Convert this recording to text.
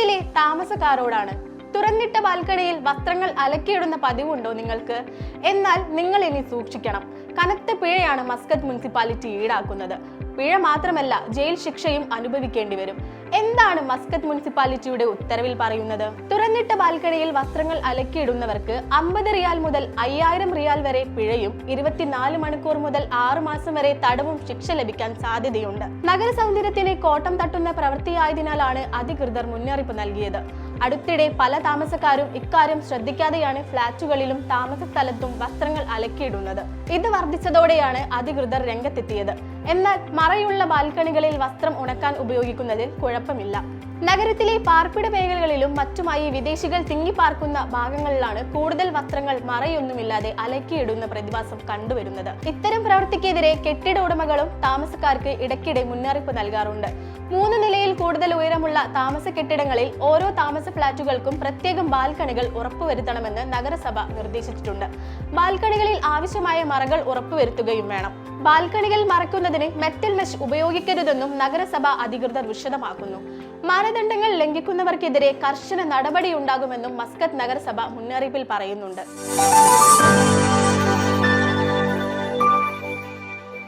നഗരത്തിലെ താമസക്കാരോടാണ് തുറന്നിട്ട ബാൽക്കണിയിൽ വസ്ത്രങ്ങൾ അലക്കിയിടുന്ന പതിവുണ്ടോ നിങ്ങൾക്ക്? എന്നാൽ നിങ്ങൾ ഇനി സൂക്ഷിക്കണം. കനത്ത പിഴയാണ് മസ്കത്ത് മുനിസിപ്പാലിറ്റി ഈടാക്കുന്നത്. പിഴ മാത്രമല്ല ജയിൽ ശിക്ഷയും അനുഭവിക്കേണ്ടി വരും. എന്താണ് മസ്കത്ത് മുനിസിപ്പാലിറ്റിയുടെ ഉത്തരവിൽ പറയുന്നത്? തുറന്നിട്ട ബാൽക്കണിയിൽ വസ്ത്രങ്ങൾ അലക്കിയിടുന്നവർക്ക് അമ്പത് റിയാൽ മുതൽ അയ്യായിരം റിയാൽ വരെ പിഴയും ഇരുപത്തിനാല് മണിക്കൂർ മുതൽ ആറു മാസം വരെ തടവും ശിക്ഷ ലഭിക്കാൻ സാധ്യതയുണ്ട്. നഗര സൗന്ദര്യത്തിന് കോട്ടം തട്ടുന്ന പ്രവൃത്തിയായതിനാലാണ് അധികൃതർ മുന്നറിയിപ്പ് നൽകിയത്. അടുത്തിടെ പല താമസക്കാരും ഇക്കാര്യം ശ്രദ്ധിക്കാതെയാണ് ഫ്ളാറ്റുകളിലും താമസ സ്ഥലത്തും വസ്ത്രങ്ങൾ അലക്കിയിടുന്നത്. ഇത് വർദ്ധിച്ചതോടെയാണ് അധികൃതർ രംഗത്തെത്തിയത്. എന്നാൽ മറയുള്ള ബാൽക്കണികളിൽ വസ്ത്രം ഉണക്കാൻ ഉപയോഗിക്കുന്നതിൽ കുഴപ്പമില്ല. നഗരത്തിലെ പാർപ്പിട മേഖലകളിലും മറ്റുമായി വിദേശികൾ തിങ്ങിപ്പാർക്കുന്ന ഭാഗങ്ങളിലാണ് കൂടുതൽ വസ്ത്രങ്ങൾ മറയൊന്നുമില്ലാതെ അലക്കിയിടുന്ന പ്രതിഭാസം കണ്ടുവരുന്നത്. ഇത്തരം പ്രവൃത്തിക്കെതിരെ കെട്ടിട ഉടമകളും താമസക്കാർക്ക് ഇടയ്ക്കിടെ മുന്നറിയിപ്പ് നൽകാറുണ്ട്. മൂന്ന് നിലയിൽ കൂടുതൽ ഉയരമുള്ള താമസ കെട്ടിടങ്ങളിൽ ഓരോ താമസ ഫ്ളാറ്റുകൾക്കും പ്രത്യേകം ബാൽക്കണികൾ ഉറപ്പുവരുത്തണമെന്ന് നഗരസഭ നിർദ്ദേശിച്ചിട്ടുണ്ട്. ബാൽക്കണികളിൽ ആവശ്യമായ മറകൾ ഉറപ്പുവരുത്തുകയും വേണം. ബാൽക്കണികൾ മറയ്ക്കുന്നതിന് മെറ്റൽ മെഷ് ഉപയോഗിക്കരുതെന്നും നഗരസഭ അധികൃതർ വിശദമാക്കുന്നു. മാനദണ്ഡങ്ങൾ ലംഘിക്കുന്നവർക്കെതിരെ കർശന നടപടിയുണ്ടാകുമെന്നും മസ്കത്ത് നഗരസഭ മുന്നറിയിപ്പിൽ പറയുന്നുണ്ട്.